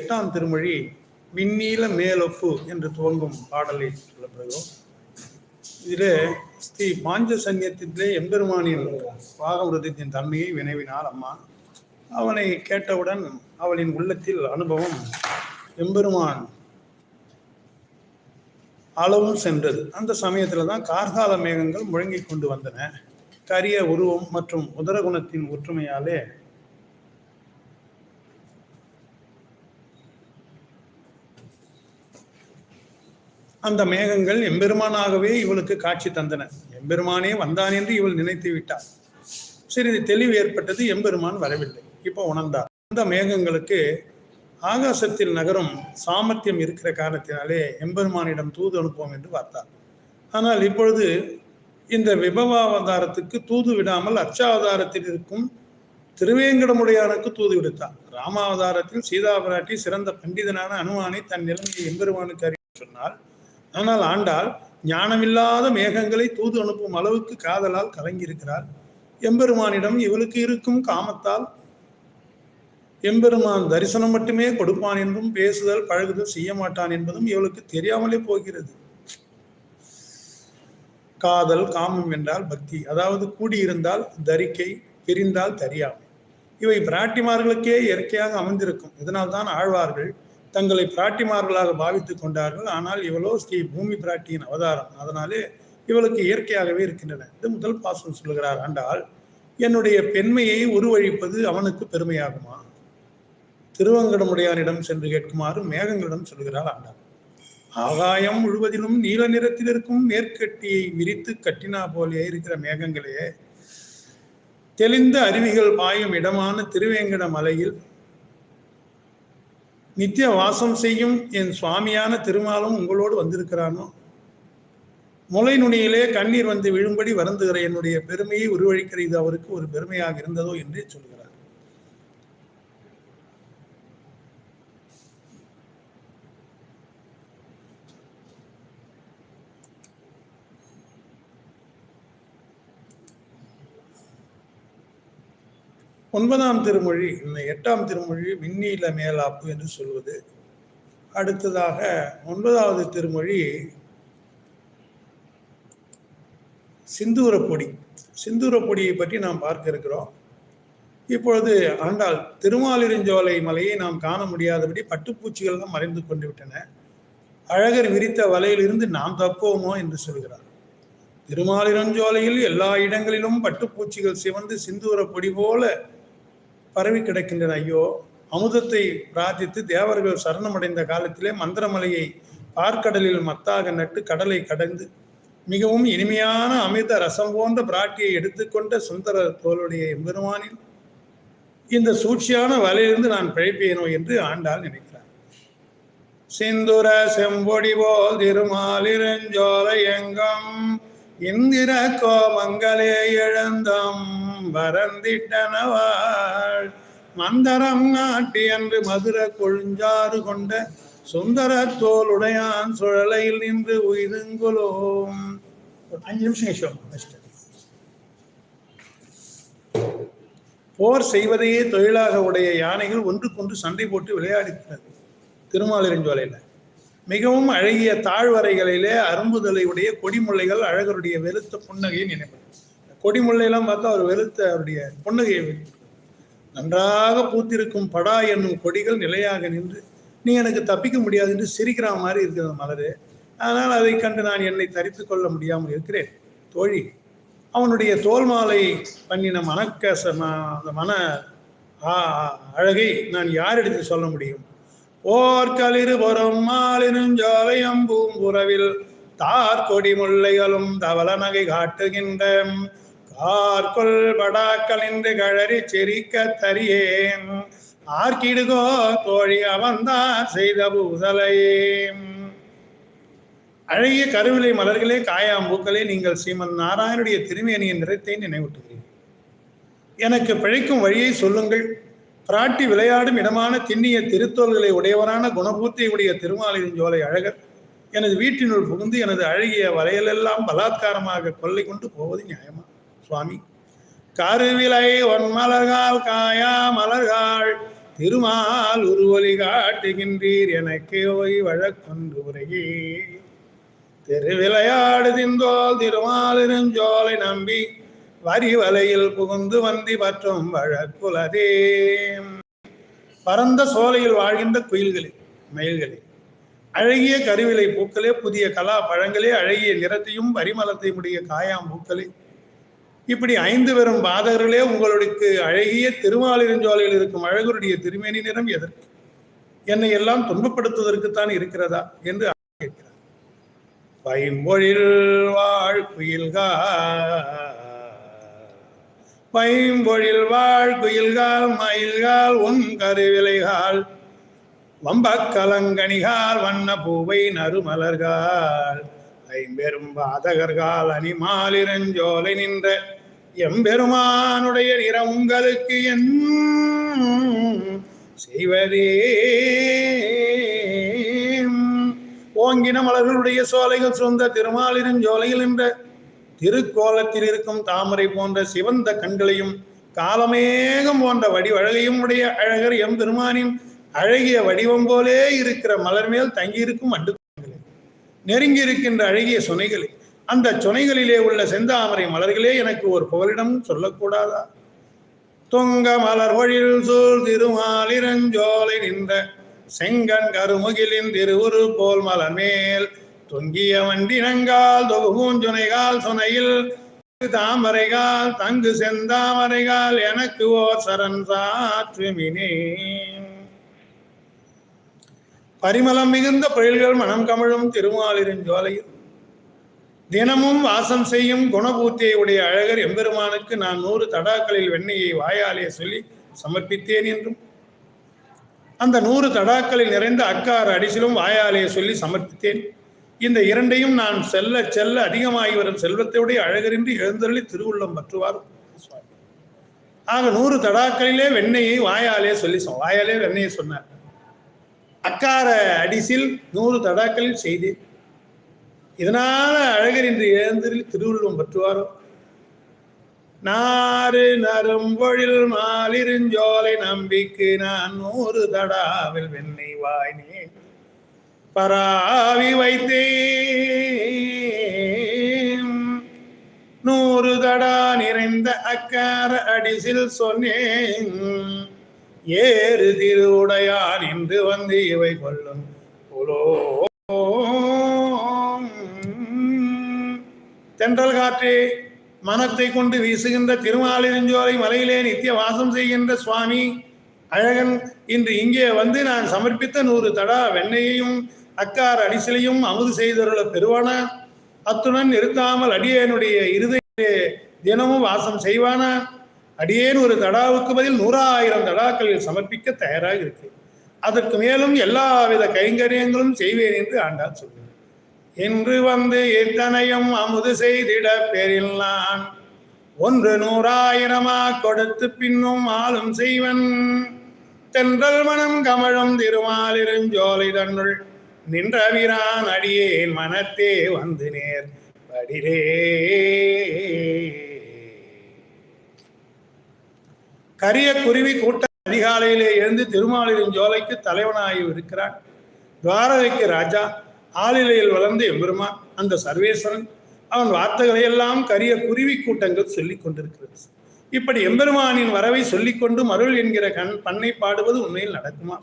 எட்டாம் திருமொழி விண்ணீல மேலொப்பு என்று துவங்கும் பாடலை சொல்லப்படுகிறோம். இதில் ஸ்ரீ பாஞ்ச சன்னியத்திலே எம்பெருமானின் பாகவிரதத்தின் தன்மையை வினவினார் அம்மா. அவனை கேட்டவுடன் அவளின் உள்ளத்தில் அனுபவம் எம்பெருமான் அளவும் சென்றது. அந்த சமயத்தில் தான் கார்கால மேகங்கள் முழங்கி கொண்டு வந்தன. கரிய உருவம் மற்றும் உதரகுணத்தின் ஒற்றுமையாலே அந்த மேகங்கள் எம்பெருமானாகவே இவளுக்கு காட்சி தந்தன. எம்பெருமானே வந்தான் என்று இவள் நினைத்து விட்டாள். சிறிது தெளிவு ஏற்பட்டது எம்பெருமான் வரவில்லை. இப்போ உணர்ந்தார். அந்த மேகங்களுக்கு ஆகாசத்தில் நகரும் சாமர்த்தியம் இருக்கிற காரணத்தினாலே எம்பெருமானிடம் தூது அனுப்புவோம் என்று பார்த்தார். ஆனால் இப்பொழுது இந்த விபவாவதாரத்துக்கு தூது விடாமல் அச்சாவதாரத்தில் இருக்கும் திருவேங்கடமுடையானுக்கு தூது விடுத்தார். ராமாவதாரத்தில் சீதாபராட்டி சிறந்த பண்டிதனான அனுமானை தன் நிலைமையை எம்பெருமானுக்கு அறிய சொன்னால் ஆனால் ஆண்டாள் ஞானமில்லாத மேகங்களை தூது அனுப்பும் அளவுக்கு காதலால் கலங்கியிருக்கிறார் எம்பெருமானிடம் இவளுக்கு இருக்கும் காமத்தால் எம்பெருமான் தரிசனம் மட்டுமே கொடுப்பான் என்றும் பேசுதல் பழகுதல் செய்ய மாட்டான் என்பதும் இவளுக்கு தெரியாமலே போகிறது. காதல் காமம் என்றால் பக்தி. அதாவது கூடியிருந்தால் தரிக்கை பிரிந்தால் தெரியாமை இவை பிராட்டிமார்களுக்கே இயற்கையாக அமைந்திருக்கும். இதனால்தான் ஆழ்வார்கள் தங்களை பிராட்டிமார்களாக பாவித்துக் கொண்டார்கள். ஆனால் இவளோ ஸ்ரீ பூமி பிராட்டியின் அவதாரம். அதனாலே இவளுக்கு இயற்கையாகவே இருக்கின்றன. இது முதல் பாசம் சொல்கிறார் ஆண்டால் என்னுடைய பெண்மையை உருவழிப்பது அவனுக்கு பெருமையாகுமா? திருவங்கடமுடையானிடம் சென்று கேட்குமாறு மேகங்களிடம் சொல்கிறார் ஆண்டாள். ஆகாயம் முழுவதிலும் நீல நிறத்தில் இருக்கும் மேற்கட்டியை விரித்து கட்டினா போலே இருக்கிற மேகங்களே தெளிந்த அருவிகள் பாயும் இடமான திருவேங்கட மலையில் நித்திய வாசம் செய்யும் என் சுவாமியான திருமாலும் உங்களோடு வந்திருக்கிறானோ? முளை நுனியிலே கண்ணீர் வந்து விழும்படி வருந்துகிற என்னுடைய பெருமையை உருவழிக்கிற இது அவருக்கு ஒரு பெருமையாக இருந்ததோ என்றே சொல்கிறார். ஒன்பதாம் திருமொழி இந்த எட்டாம் திருமொழி விண்ணீல மேலாப்பு என்று சொல்வது. அடுத்ததாக ஒன்பதாவது திருமொழி சிந்தூரப்பொடி சிந்தூரப்பொடியை பற்றி நாம் பார்க்க இருக்கிறோம். இப்பொழுது ஆண்டால் திருமாலிருஞ்சோலை மலையை நாம் காண முடியாதபடி பட்டுப்பூச்சிகள் தான் மறைந்து கொண்டு விட்டன. அழகர் விரித்த வலையிலிருந்து நாம் தப்போமோ என்று சொல்கிறார். திருமாலிரஞ்சோலையில் எல்லா இடங்களிலும் பட்டுப்பூச்சிகள் சிவந்து சிந்தூர பொடி போல பரவி கிடக்கின்றன. ஐயோ அமுதத்தை பிரார்த்தித்து தேவர்கள் சரணமடைந்த காலத்திலே மந்திரமலையை பார்க்கடலில் மத்தாக நட்டு கடலை கடந்து மிகவும் இனிமையான அமிர்த ரசம் போன்ற பிராட்டியை எடுத்துக்கொண்ட சுந்தர தோளுடைய எம்பெருமானில் இந்த சூழ்ச்சியான வலையிலிருந்து நான் பிழைப்பேனோ என்று ஆண்டாள் நினைக்கிறார் சிந்துர செம்பொடி போல் திருமாலிரஞ்சோலை எங்கம் இந்திர கோமங்களே எழுந்தம். வரந்திட்டனவாள். மந்தரம் நாட்டி என்று மதுர கொழுஞ்சாறு கொண்ட சுந்தர தோளுடையான் சுழலையில் நின்று உயிருங்குலோம். அஞ்சு நிமிஷம் போர் செய்வதையே தொழிலாக உடைய யானைகள் ஒன்றுக்கொன்று சண்டை போட்டு விளையாடுகிறது திருமாலிருஞ்சோலையில் மிகவும் அழகிய தாழ்வரைகளிலே அரும்புதலை உடைய கொடிமுல்லைகள் அழகருடைய வெளுத்த புன்னகையை நினைப்பது. கொடிமுல்லையெல்லாம் பார்த்தா அவர் வெளுத்த அவருடைய புன்னகையை நன்றாக பூத்திருக்கும் படா என்னும் கொடிகள் நிலையாக நின்று நீ எனக்கு தப்பிக்க முடியாது என்று சிரிக்கிற மாதிரி இருக்கிற மலரு. அதனால் அதை கண்டு நான் என்னை தரித்து கொள்ள முடியாமல் இருக்கிறேன். தோழி அவனுடைய தோல் மாலை பண்ணின மனக்கச அந்த மன அழகை நான் யாரிடத்தில் சொல்ல முடியும்? போர்க்களிரு புறம் மாலினுஞ்சோலையம் பூம்புறவில் தார் கொடி முல்லைகளும் தவள நகை காட்டுகின்ற கார்கொள் படாக்களின்று கழறி செரிக்க தரியேன். ஆர்கிடுகோ தோழி அவன்தான் செய்த பூசலையே அழகிய கருவிலை மலர்களே காயாம்பூக்களே நீங்கள் ஸ்ரீமன் நாராயணுடைய திருமேனியின் நிறத்தை நினைவூட்டுகிறேன். எனக்கு பிழைக்கும் வழியை சொல்லுங்கள். பிராட்டி விளையாடும் இடமான திண்ணிய திருத்தோள்களை உடையவரான குணபூர்த்தியுடைய திருமாலிருஞ்சோலை அழகர். எனது வீட்டினுள் புகுந்து எனது அழகிய வலையலெல்லாம் பலாத்காரமாக கொள்ளை கொண்டு போவது நியாயமா? சுவாமி. கருவிலை ஒன்மலர்கால் காயா மலர்கள் திருமால் உருவொலி காட்டுகின்றீர் எனக்கு ஓய் வழக்கொன்று உரையே. திருவிளையாடு திந்தோல் திருமாலிருஞ்சோலை நம்பி வரி வலையில் புகுந்து வந்தி பற்றும் வழக்குலதே. பரந்த சோலையில் வாழ்கின்ற குயில்களே மயில்களே அழகிய கருவிலை பூக்களே புதிய கலா பழங்களே அழகிய நிறத்தையும் பரிமளத்தையும் உடைய காயாம் பூக்களே இப்படி ஐந்து பெரும் பாதகர்களே உங்களுக்கு அழகிய திருமாலிருஞ்சோலையில் இருக்கும் அழகருடைய திருமேனி நிறம் எதற்கு? என்னை எல்லாம் துன்பப்படுத்துவதற்குத்தான் இருக்கிறதா? என்று கேட்கிறார். பைம்பொழில் வாழ்குயில்கா பைம்பொழில் வாழ்குயில்கால் மயில்கால் உன் கருவிலைகால் வம்பக்கலங்கணிகால் வண்ண பூவை நறுமலர்கால் ஐம்பெரும் பாதகர்கள் அணிமாலிரஞ்சோலை நின்ற எம்பெருமானுடைய நிறம் உங்களுக்கு என் செய்வதே. ஓங்கின மலர்களுடைய சோலைகள் சொந்த திருமாலிருஞ்சோலையில் என்ற திருக்கோலத்தில் இருக்கும் தாமரை போன்ற சிவந்த கண்களையும் காலமேகம் போன்ற வடிவழகையும் உடைய அழகர் எம் பெருமானின் அழகிய வடிவம் போலே இருக்கிற மலர் மேல் தங்கியிருக்கும் அண்டு நெருங்கி இருக்கின்ற அழகிய சுனைகளே. அந்த சுனைகளிலே உள்ள செந்தாமரை மலர்களே எனக்கு ஒரு புகலிடம் சொல்லக்கூடாதா? தொங்க மலர் வழியில் சூழ் திருமாலிரஞ்சோலை நின்ற செங்கன் கருமுகிலின் திருவுரு போல் மலர் மேல் தொங்கிய வண்டினங்கால் தொகுபூஞ்சுனைகால் சுனையில் தாமரைகால் தங்கு செந்தாமரைகால் எனக்கு ஓர் சரண் சாற்றுமினே பரிமளம் மிகுந்த பொழில்கள் மனம் கமழும் திருமாலிருஞ்சோலையில் தினமும் வாசம் செய்யும் குணபூர்த்தியை உடைய அழகர் எம்பெருமானுக்கு நான் நூறு தடாக்களில் வெண்ணெயை வாயாலே சொல்லி சமர்ப்பித்தேன் என்றும். அந்த நூறு தடாக்களில் நிறைந்த அக்கார அடிசிலும் வாயாலே சொல்லி சமர்ப்பித்தேன். இந்த இரண்டையும் நான் செல்ல செல்ல அதிகமாகி வரும் செல்வத்தையுடைய அழகரின்றி எழுந்தருளி திருவுள்ளம் பற்றுவார். ஆக நூறு தடாக்களிலே வெண்ணெயை வாயாலே சொல்லி வாயாலே வெண்ணெயை சொன்னார். அக்கார அடிசில் நூறு தடாக்களில் செய்தேன். இதனால அழகர் இன்று எழுந்தரில் திருவள்ளுவம் பற்றுவாரோ? நாறு நரும்பொழில் மாலிருஞ்சோலை நம்பிக்கு நான் நூறு தடாவில் வெண்ணெய் வாய்னே பராவி வைத்தே நூறு தடா நிறைந்த அக்கார அடிசில் சொன்னேன். ஏறு திருவுடையார் இன்று வந்து இவை கொள்ளும் புலோ தென்றல் காற்றே மனத்தை கொண்டு வீசுகின்ற திருமாலிருஞ்சோலை மலையிலே நித்திய வாசம் செய்கின்ற சுவாமி அழகன் இன்று இங்கே வந்து நான் சமர்ப்பித்த நூறு தடா வெண்ணையையும் அக்கார் அடிசிலையும் அமுது செய்தருள பெறுவானா? அத்துடன் நிறுத்தாமல் அடியேனுடைய இருதய தினமும் வாசம் செய்வானா? அடியேன் ஒரு தடாவுக்கு பதில் நூறாயிரம் தடாக்களில் சமர்ப்பிக்க தயாராக இருக்கிறேன் அதற்கு மேலும் எல்லாவித கைங்கரியங்களும் செய்வேன் என்று ஆண்டாள் சொல்கிறார் என்று வந்து எத்தனையும் அமுது செய்திட பெறில் நான் ஒன்று நூறாயிரமா கொடுத்து பின்னும் ஆளும் செய்வன். தென்றல் மனம் கமழும் திருமாலிருஞ்சோலை தன்னுள் நின்றவிரான் அடியேன் மனத்தே வந்து நேர் படிலே கரிய குருவி கூட்ட அதிகாலையிலே எழுந்து திருமாலிருஞ்சோலைக்கு தலைவனாகி இருக்கிறான் துவாரகைக்கு ராஜா ஆளிலையில் வளர்ந்த எம்பெருமான் அந்த சர்வேஸ்வரன் அவன் வார்த்தைகளை எல்லாம் கரிய குருவி கூட்டங்கள் சொல்லிக் கொண்டிருக்கிறது. இப்படி எம்பெருமானின் வரவை சொல்லிக்கொண்டு மருள் என்கிற கண் பண்ணை பாடுவது உண்மையில் நடக்குமா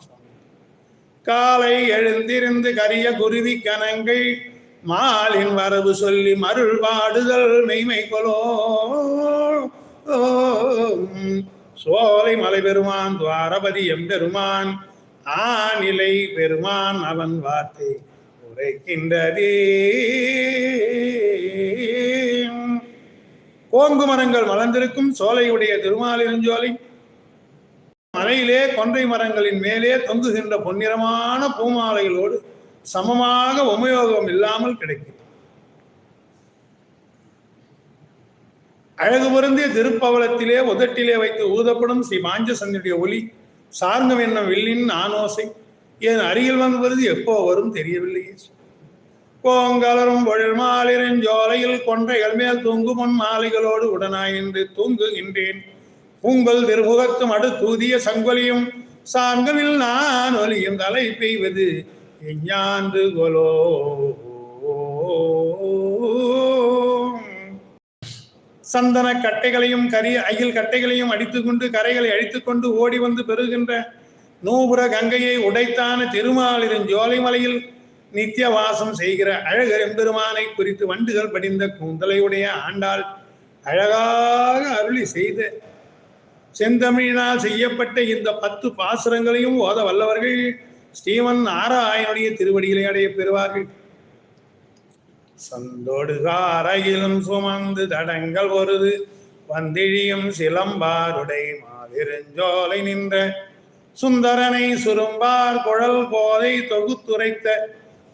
காலை எழுந்திருந்து கரிய குருவி கணங்கள் மாலின் வரவு சொல்லி மருள் பாடுதல் மெய்மை கொலோ. சோலை மலை பெருமான் துவாரபதி எம்பெருமான் ஆநிலை பெருமான் அவன் வார்த்தை. உரைக்கின்றதே கோங்கு மரங்கள் மலர்ந்திருக்கும் சோலையுடைய திருமாலிருஞ்சோலை மலையிலே கொன்றை மரங்களின் மேலே தொங்குகின்ற பொன்னிறமான பூமாலைகளோடு சமமாக உபயோகம் இல்லாமல் கிடைக்கும். அழகு பொருந்திய திருப்பவளத்திலே உதட்டிலே வைத்து ஊதப்படும் ஸ்ரீ மாஞ்சசனுடைய ஒலி சார்ந்தம் என்னும் வில்லின் ஆனோசை என் அருகில் வந்து வருது எப்போ வரும் தெரியவில்லையே கோங்கலரும் பொழில் மாலிரின் ஜோலையில் கொன்றைகள் மேல் தூங்கும் மாலைகளோடு உடனாய் நின்று தூங்குகின்றேன். உங்கள் திருமுகத்தும் அடுத்தூதிய சங்கொலியும் சாங்கவில் நான் ஒலியும் தலை பெய்வது எஞ்ஞாண்டு கொலோ. சந்தன கட்டைகளையும் கரி அகில் கட்டைகளையும் அடித்துக்கொண்டு கரைகளை அழித்துக்கொண்டு ஓடி வந்து பெறுகின்ற நூபுர கங்கையை உடைத்தான திருமாலின் ஜோலைமலையில் நித்திய வாசம் செய்கிற அழகர் எம்பெருமானை குறித்து வண்டுகள் படிந்த கூந்தலையுடைய ஆண்டாள் அழகாக அருளி செய்த செந்தமிழினால் செய்யப்பட்ட இந்த பத்து பாசுரங்களையும் ஓத வல்லவர்கள் ஸ்ரீமன் நாராயணுடைய திருவடிகளை அடைய பெறுவார்கள். சந்தோடுகாரையிலும் சுமந்து தடங்கள் ஒருது வந்திழியும் சிலம்பாருடை மாவிருஞ்சோலை நின்ற சுந்தரனை சுரும்பார் குழல் கோதை தொகுத்துரைத்த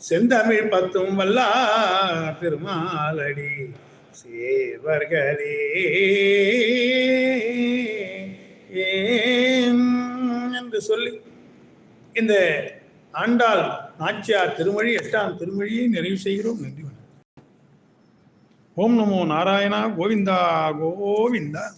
செந்தமிழ் பத்தும் வல்லா திருமாலடி சேவர்களே. என்று சொல்லி இந்த ஆண்டாள் நாச்சியார் திருமொழி எட்டாம் திருமொழியை நிறைவு செய்கிறோம். நன்றி ஓம் நமோ நாராயணா கோவிந்தா கோவிந்தா.